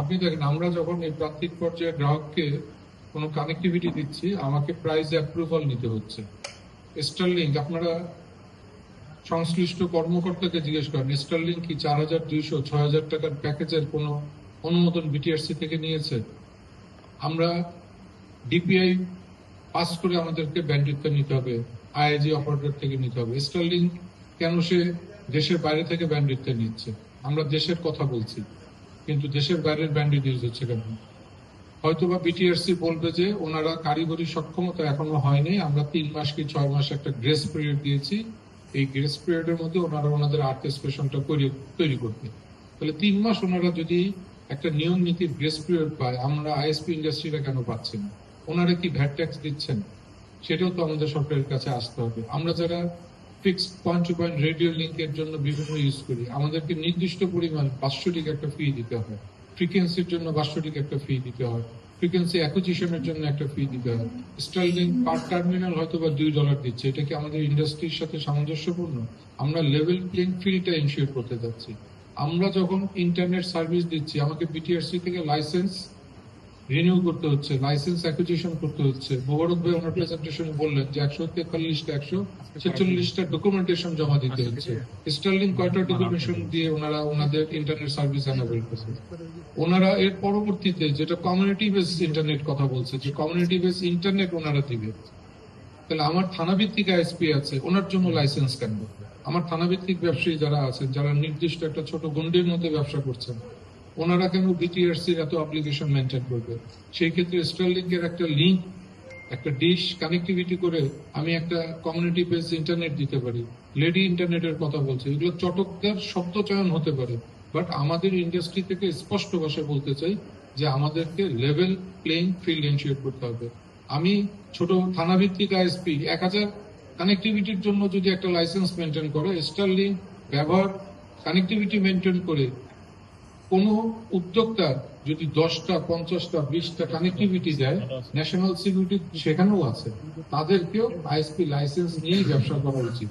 আপনি দেখেন, আমরা যখন এই প্রান্তিক পর্যায়ে গ্রাহককে কোনো কানেক্টিভিটি দিচ্ছি, আমাকে প্রাইস অ্যাপ্রুভাল নিতে হচ্ছে। স্টারলিংক আপনারা সংশ্লিষ্ট কর্মকর্তাকে জিজ্ঞেস করেন স্টারলিংক কি চার হাজার দুইশো, ছয় হাজার টাকার প্যাকেজের কোনো অনুমোদন বিটিআরসি থেকে নিয়েছে? আমরা ডিপিআই পাস করে আমাদেরকে ব্যান্ডিটটা নিতে হবে আইআইজি অপারেটর থেকে নিতে হবে। স্টারলিংক কেন সে দেশের বাইরে থেকে ব্যান্ডিটটা নিচ্ছে? আমরা দেশের কথা বলছি। কিন্তু দেশের বাইরের ব্যান্ডিট ইউজ হচ্ছে কেন? হয়তোবা বিটিআরসি বলবে যে ওনারা কারিগরি সক্ষমতা এখনও হয়নি। আমরা তিন মাস কি ছয় মাস একটা গ্রেস পিরিয়ড দিয়েছি। এই গ্রেস পিরিয়ডের মধ্যে ওনারা ওনাদের আর্টিস্পেশনটা তৈরি করবে। তাহলে তিন মাস ওনারা যদি একটা নিয়ম নীতির গ্রেস পিরিয়ড পায়, আমরা আইএসপি ইন্ডাস্ট্রিটা কেন পাচ্ছি না? ওনারা কি ভ্যাট ট্যাক্স দিচ্ছেন? সেটাও তো আমাদের সরকারের কাছে আসতে হবে। আমরা যারা fixed point to point radio লিঙ্কের জন্য বিভিন্ন ইউজ করি। আমাদেরকে নির্দিষ্ট পরিমাণ বাৎসরিক একটা ফি দিতে হয়। ফ্রিকোয়েন্সির জন্য বাৎসরিক একটা ফি দিতে হয়। ফ্রিকোয়েন্সি অ্যাকুজিশনের জন্য একটা ফি দিতে হয়। স্টার্লিং পার টার্মিনাল হয়তো বা দুই ডলার দিচ্ছে। এটা কি আমাদের ইন্ডাস্ট্রির সাথে সামঞ্জস্যপূর্ণ? আমরা লেভেল প্লেইং ফিল্ডটা ইনশিওর করতে যাচ্ছি। আমরা যখন ইন্টারনেট সার্ভিস দিচ্ছি, আমাকে বিটিআরসি থেকে লাইসেন্স রিনিউ করতে হচ্ছে লাইসেন্স অ্যাকুইজিশন করতে হচ্ছে। মোবারক ভাই ওনার প্রেজেন্টেশন বললেন যে একশো তেতাল্লিশটা একশো ছেচল্লিশটা ডকুমেন্টেশন জমা দিতে হচ্ছে। স্টার্লিং কয়টা ডকুমেন্টেশন দিয়ে ওনারা ওনাদের ইন্টারনেট সার্ভিস অ্যানাবেল করছে? ওনারা এর পরবর্তীতে যেটা কমিউনিটি বেস ইন্টারনেট কথা বলছে যে কমিউনিটি বেস ইন্টারনেট ওনারা দিবে। তাহলে আমার থানা ভিত্তিক আইএসপি আছে ওনার জন্য লাইসেন্স কেন? আমার থানা ভিত্তিক ব্যবসায়ী যারা আছেন যারা নির্দিষ্ট একটা ছোট গন্ডির মধ্যে ব্যবসা করছেন ওনারা কেন বিটিআরসির এত অ্যাপ্লিকেশন মেনটেন করবে? সেই ক্ষেত্রে স্টারলিংকের একটা লিঙ্ক একটা ডিশ কানেক্টিভিটি করে আমি একটা কমিউনিটি বেস ইন্টারনেট দিতে পারি। লেডি ইন্টারনেটের কথা বলছে। এগুলো চটকদার শব্দ চয়ন হতে পারে। বাট আমাদের ইন্ডাস্ট্রি থেকে স্পষ্ট ভাষায় বলতে চাই যে আমাদেরকে লেভেল প্লেইং ফিল্ড এনশিওর করতে হবে। আমি ছোট থানা ভিত্তিক আইএসপি এক হাজার কানেক্টিভিটির জন্য যদি একটা লাইসেন্স মেনটেন করে স্টারলিংক ব্যবহার কানেক্টিভিটি মেনটেন করে কোনো উদ্যোক্তা যদি দশটা, পঞ্চাশটা, বিশটা কানেক্টিভিটি দেয় ন্যাশনাল সিকিউরিটি সেখানেও আছে। তাদেরকেও আইএসপি লাইসেন্স নিয়েই ব্যবসা করা উচিত।